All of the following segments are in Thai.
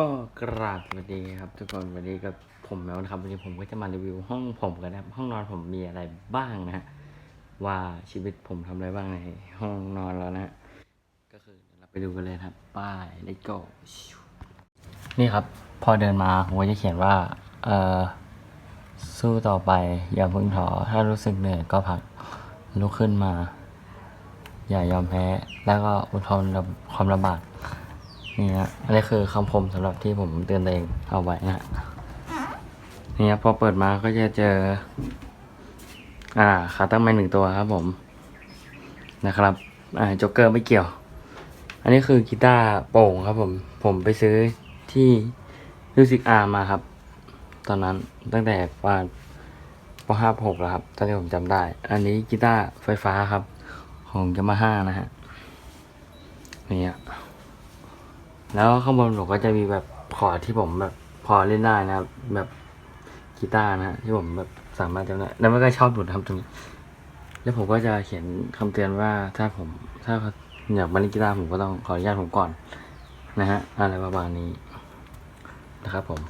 ก็กราบสวัสดีครับ ทุกคนวันนี้กับผมแล้วนะครับวันนี้ผมก็จะมารีวิวห้องผมกันนะครับ ห้องนอนผมมีอะไรบ้างนะฮะว่าชีวิตผมทำอะไรบ้างในห้องนอนแล้วนะก็คือเราไปดูกันเลยครับป้าย let's go นี่ครับ พอเดินมาผมก็จะเขียนว่าเออสู้ต่อไปอย่าพิ่งท้อถ้ารู้สึกเหนื่อยก็พักลุกขึ้นมา อย่ายอมแพ้ แล้วก็อดทนกับความลำบาก นี่ฮะอันนี้คือคำคมสำหรับที่ผมเตือนตัวเองเอาไว้นะฮะนี่ครับพอเปิดมาก็จะเจอ อ่าขาตั้งไม้หนึ่งตัวครับผมนะครับ อ่าจ็กเกอร์ไม่เกี่ยว อันนี้คือกีตาร์โป่งครับผม ผมไปซื้อที่มิวสิกอาร์มาครับ ตอนนั้นตั้งแต่ประมาปห้าหกแล้วครับตอนที่ผมจำได้ อันนี้กีตาร์ไฟฟ้าครับ ของยามาฮ่านะฮะนี่ฮะ แล้วข้างบนผมก็จะมีแบบคอร์ดที่ผมแบบพอเล่นได้นะครับ แบบกีตาร์นะฮะที่ผมแบบสามารถจำได้แล้วมันก็ชอบดูดทำตรงนี้ แล้วผมก็จะเขียนคำเตือนว่าถ้าผมถ้าอยากมาเล่นกีตาร์ผมก็ต้องขออนุญาตผมก่อน นะฮะอะไรประมาณนี้นะครับผม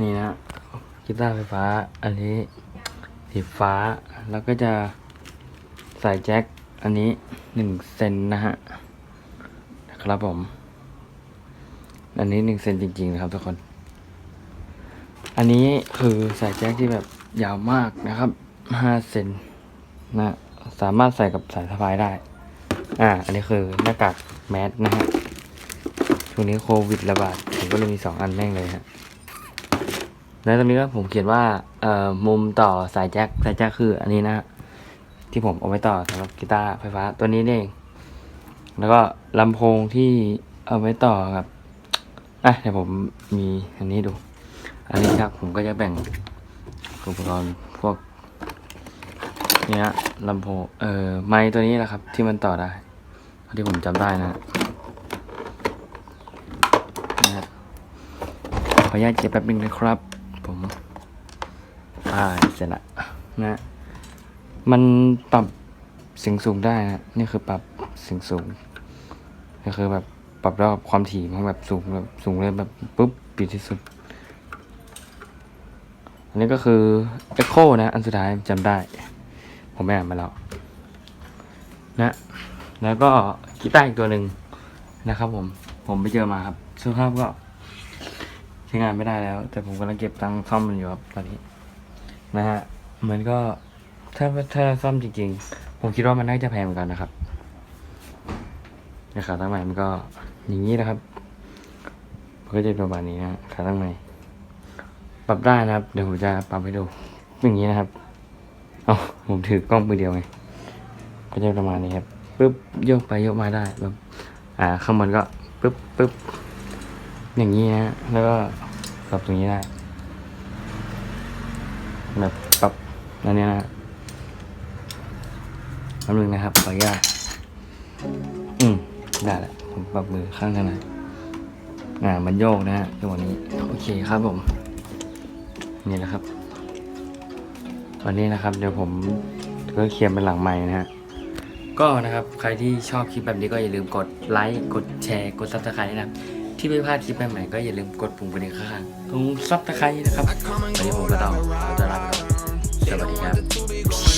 นี่นะฮะกีตาร์ไฟฟ้า อันนี้สีฟ้าแล้วก็จะใส่แจ็คอันนี้หนึ่งเซนนะฮะ ครับผม อันนี้หนึ่งเซนจริงๆนะครับทุกคน อันนี้คือสายแจ็คที่แบบยาวมากนะครับห้าเซนนะสามารถใส่กับสายสะพายได้ อ่า อันนี้คือหน้ากากแมสนะฮะช่วงนี้โควิดระบาดผมก็เลยมีสองอันแม่งเลยฮะแล้วตรงนี้ก็ผมเขียนว่าเอ่อมุมต่อสายแจ็คสายแจ็คคืออันนี้นะฮะที่ผมเอาไว้ต่อสำหรับกีตาร์ไฟฟ้าตัวนี้นี่เอง แล้วก็ลำโพงที่เอาไว้ต่อกับอะเดี๋ยวผมมีอันนี้ดู อันนี้ครับผมก็จะแบ่งอุปกรณ์พวกเนี้ยลำโพงเอ่อไม้ตัวนี้แหละครับ ที่มันต่อได้เท่าที่ผมจำได้นะนะฮะขออนุญาตเก็บแป๊บนึงนะครับ ผมอ่าเสร็จละนะ มันปรับเสียงสูงได้นะ นี่คือปรับ เสียงสูง ก็คือแบบปรับรอบความถี่มันแบบสูงแบบสูงเลยแบบปุ๊บปิดที่สุด อันนี้ก็คือ Echo นะ อันสุดท้ายจำได้ ผมไปอ่านมาแล้วนะ แล้วก็กีตาร์อีกตัวหนึ่งนะครับผม ผมไปเจอมาครับสภาพก็ใช้งานไม่ได้แล้ว แต่ผมกำลังเก็บตังค์ซ่อมมันอยู่ครับตอนนี้ นะฮะ มันก็ถ้าถ้าซ่อมจริงๆ ผมคิดว่ามันน่าจะแพงเหมือนกันนะครับ ขาตั้งใหม่มันก็อย่างนี้นะครับ มันก็จะประมาณนี้นะขาตั้งใหม่ ปรับได้นะครับ เดี๋ยวผมจะปรับให้ดูอย่างนี้นะครับ เอาผมถือกล้องมือเดียวไง ก็จะประมาณนี้ครับปึ๊บโยกไปโยกมาได้แบบอ่าข้างบนก็ปึ๊บปึ๊บอย่างนี้นะแล้วก็ปรับตรงนี้ได้แบบปรับอันนี้นะแป๊บนึงนะครับขออนุญาต ได้แล้วผมปรับมือข้างทางไหนอ่ามันโยกนะฮะจังหวะนี้โอเคครับผม นี่แหละครับวันนี้นะครับเดี๋ยวผมก็เคลียร์เป็นหลังใหม่นะฮะก็นะครับใครที่ชอบคลิปแบบนี้ก็อย่าลืมกดไลค์กดแชร์กดซับสไครต์นะครับที่ไม่พลาดคลิปใหม่ๆก็อย่าลืมกดปุ่มกระดิ่งข้างๆตรงซับสไครต์นะครับวันนี้ผมก็ต้องขอตัวลาไปก่อนสวัสดีครับ